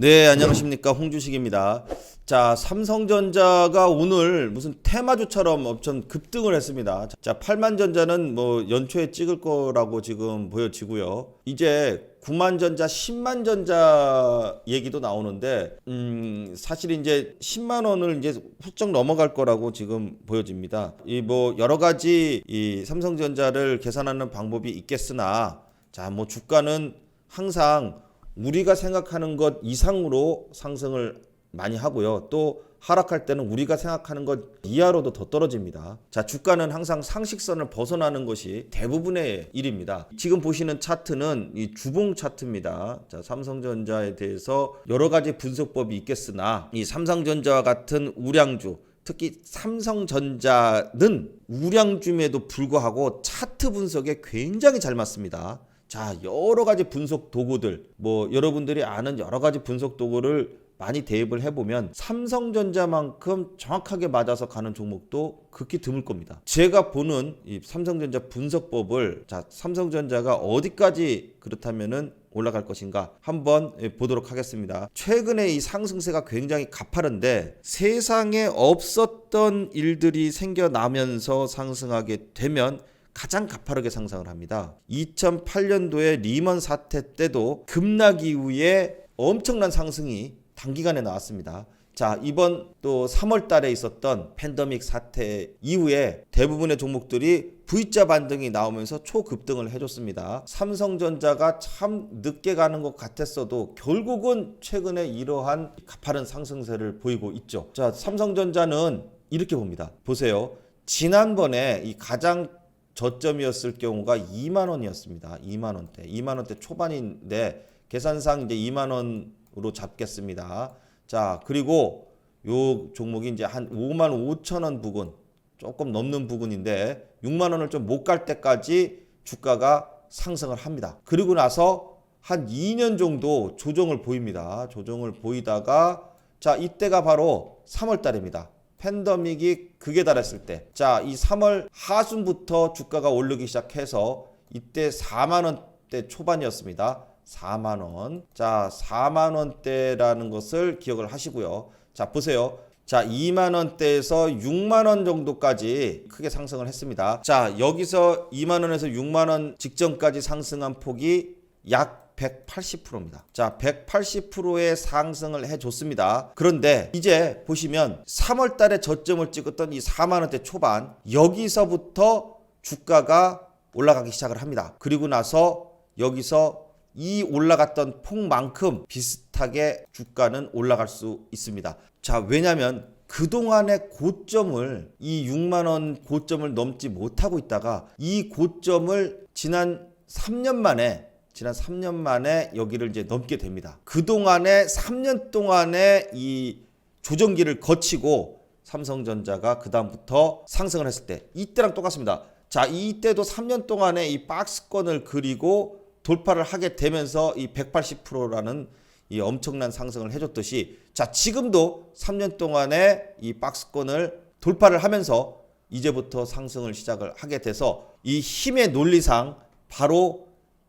네, 안녕하십니까. 홍주식입니다. 자, 삼성전자가 오늘 무슨 테마주처럼 엄청 급등을 했습니다. 자, 8만전자는 뭐 연초에 찍을 거라고 지금 보여지고요. 이제 9만전자, 10만전자 얘기도 나오는데, 음, 사실 이제 10만원을 이제 훌쩍 넘어갈 거라고 지금 보여집니다. 이 뭐 여러 가지 이 삼성전자를 계산하는 방법이 있겠으나, 자, 뭐 주가는 항상 우리가 생각하는 것 이상으로 상승을 많이 하고요. 또 하락할 때는 우리가 생각하는 것 이하로도 더 떨어집니다. 자, 주가는 항상 상식선을 벗어나는 것이 대부분의 일입니다. 지금 보시는 차트는 이 주봉 차트입니다. 자, 삼성전자에 대해서 여러 가지 분석법이 있겠으나 이 삼성전자와 같은 우량주 특히 삼성전자는 우량주임에도 불구하고 차트 분석에 굉장히 잘 맞습니다. 자, 여러 가지 분석 도구들, 뭐 여러분들이 아는 여러 가지 분석 도구를 많이 대입을 해보면 삼성전자만큼 정확하게 맞아서 가는 종목도 극히 드물 겁니다. 제가 보는 이 삼성전자 분석법을 자, 삼성전자가 어디까지 그렇다면은 올라갈 것인가 한번 예, 보도록 하겠습니다. 최근에 이 상승세가 굉장히 가파른데 세상에 없었던 일들이 생겨나면서 상승하게 되면 가장 가파르게 상승을 합니다. 2008년도에 리먼 사태 때도 급락 이후에 엄청난 상승이 단기간에 나왔습니다. 자, 이번 또 3월 달에 있었던 팬데믹 사태 이후에 대부분의 종목들이 V자 반등이 나오면서 초급등을 해줬습니다. 삼성전자가 참 늦게 가는 것 같았어도 결국은 최근에 이러한 가파른 상승세를 보이고 있죠. 자, 삼성전자는 이렇게 봅니다. 보세요. 지난번에 이 가장 저점이었을 경우가 2만 원이었습니다. 2만 원대. 2만 원대 초반인데 계산상 이제 2만 원으로 잡겠습니다. 자, 그리고 요 종목이 이제 한 5만 5천 원 부근 조금 넘는 부근인데 6만 원을 좀 못 갈 때까지 주가가 상승을 합니다. 그리고 나서 한 2년 정도 조정을 보입니다. 조정을 보이다가 자, 이때가 바로 3월 달입니다. 팬더믹이 극에 달했을 때, 자, 이 3월 하순부터 주가가 오르기 시작해서 이때 4만 원대 초반이었습니다. 4만 원. 자, 4만 원대라는 것을 기억을 하시고요. 자, 보세요. 자, 2만 원대에서 6만 원 정도까지 크게 상승을 했습니다. 자, 여기서 2만 원에서 6만 원 직전까지 상승한 폭이 약 180%입니다. 자, 180%의 상승을 해줬습니다. 그런데 이제 보시면 3월 달에 저점을 찍었던 이 4만 원대 초반 여기서부터 주가가 올라가기 시작을 합니다. 그리고 나서 여기서 이 올라갔던 폭만큼 비슷하게 주가는 올라갈 수 있습니다. 자, 왜냐면 그동안의 고점을 이 6만 원 고점을 넘지 못하고 있다가 이 고점을 지난 3년 만에 지난 3년 만에 여기를 이제 넘게 됩니다. 그동안에 3년 동안의 이 조정기를 거치고 삼성전자가 그다음부터 상승을 했을 때 이때랑 똑같습니다. 자, 이때도 3년 동안에 이 박스권을 그리고 돌파를 하게 되면서 이 180%라는 이 엄청난 상승을 해줬듯이 자 지금도 3년 동안에 이 박스권을 돌파를 하면서 이제부터 상승을 시작을 하게 돼서 이 힘의 논리상 바로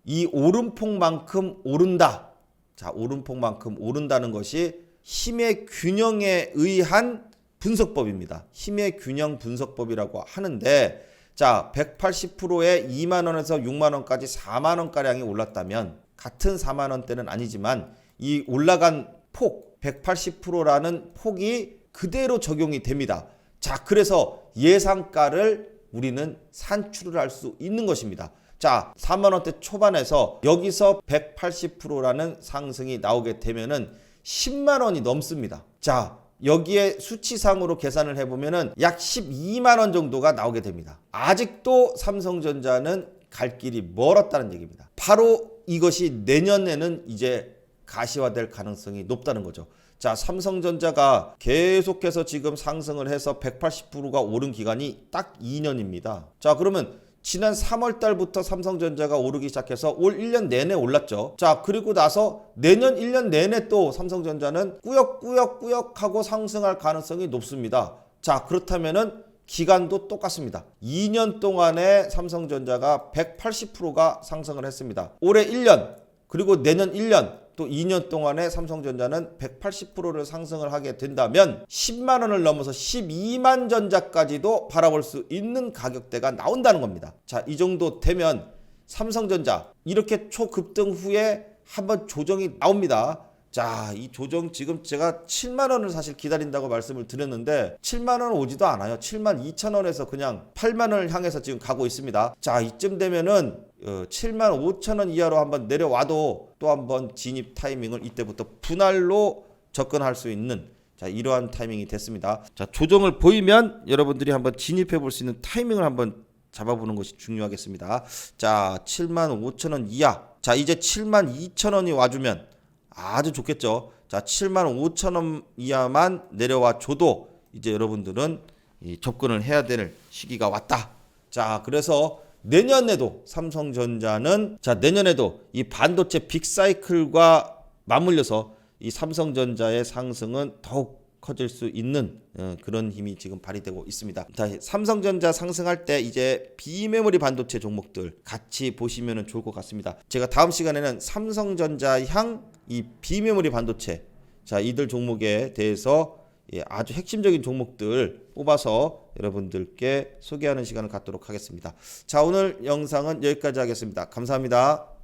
이 오름폭만큼 오른다. 자 오름폭만큼 오른다는 것이 힘의 균형에 의한 분석법입니다. 힘의 균형 분석법이라고 하는데 자 180%에 2만 원에서 6만 원까지 4만 원 가량이 올랐다면 같은 4만 원대는 아니지만 이 올라간 폭 180%라는 폭이 그대로 적용이 됩니다. 자, 그래서 예상가를 우리는 산출을 할 수 있는 것입니다. 자, 4만 원대 초반에서 여기서 180%라는 상승이 나오게 되면은 10만 원이 넘습니다. 자, 여기에 수치상으로 계산을 해보면은 약 12만 원 정도가 나오게 됩니다. 아직도 삼성전자는 갈 길이 멀었다는 얘기입니다. 바로 이것이 내년에는 이제 가시화될 가능성이 높다는 거죠. 자, 삼성전자가 계속해서 지금 상승을 해서 180%가 오른 기간이 딱 2년입니다. 자, 그러면 지난 3월 달부터 삼성전자가 오르기 시작해서 올 1년 내내 올랐죠. 자, 그리고 나서 내년 1년 내내 또 삼성전자는 꾸역꾸역꾸역 하고 상승할 가능성이 높습니다. 자, 그렇다면은 기간도 똑같습니다. 2년 동안에 삼성전자가 180%가 상승을 했습니다. 올해 1년, 그리고 내년 1년, 또 2년 동안에 삼성전자는 180%를 상승을 하게 된다면 10만 원을 넘어서 12만 전자까지도 바라볼 수 있는 가격대가 나온다는 겁니다. 자, 이 정도 되면 삼성전자 이렇게 초급등 후에 한번 조정이 나옵니다. 자, 이 조정 지금 제가 7만 원을 사실 기다린다고 말씀을 드렸는데 7만 원 오지도 않아요. 7만 2천 원에서 그냥 8만 원을 향해서 지금 가고 있습니다. 자, 이쯤 되면은 어, 7만 5천 원 이하로 한번 내려와도 또 한번 진입 타이밍을 이때부터 분할로 접근할 수 있는 자, 이러한 타이밍이 됐습니다. 자, 조정을 보이면 여러분들이 한번 진입해 볼 수 있는 타이밍을 한번 잡아보는 것이 중요하겠습니다. 자, 7만 5천 원 이하. 자, 이제 7만 2천 원이 와주면 아주 좋겠죠. 자, 7만 5천 원 이하만 내려와 줘도 이제 여러분들은 이 접근을 해야 될 시기가 왔다. 자, 그래서 내년에도 삼성전자는 자, 내년에도 이 반도체 빅사이클과 맞물려서 이 삼성전자의 상승은 더욱 커질 수 있는 어, 그런 힘이 지금 발휘되고 있습니다. 자, 삼성전자 상승할 때 이제 비메모리 반도체 종목들 같이 보시면 좋을 것 같습니다. 제가 다음 시간에는 삼성전자 향 이 비메모리 반도체 자 이들 종목에 대해서 예, 아주 핵심적인 종목들 뽑아서 여러분들께 소개하는 시간을 갖도록 하겠습니다. 자 오늘 영상은 여기까지 하겠습니다. 감사합니다.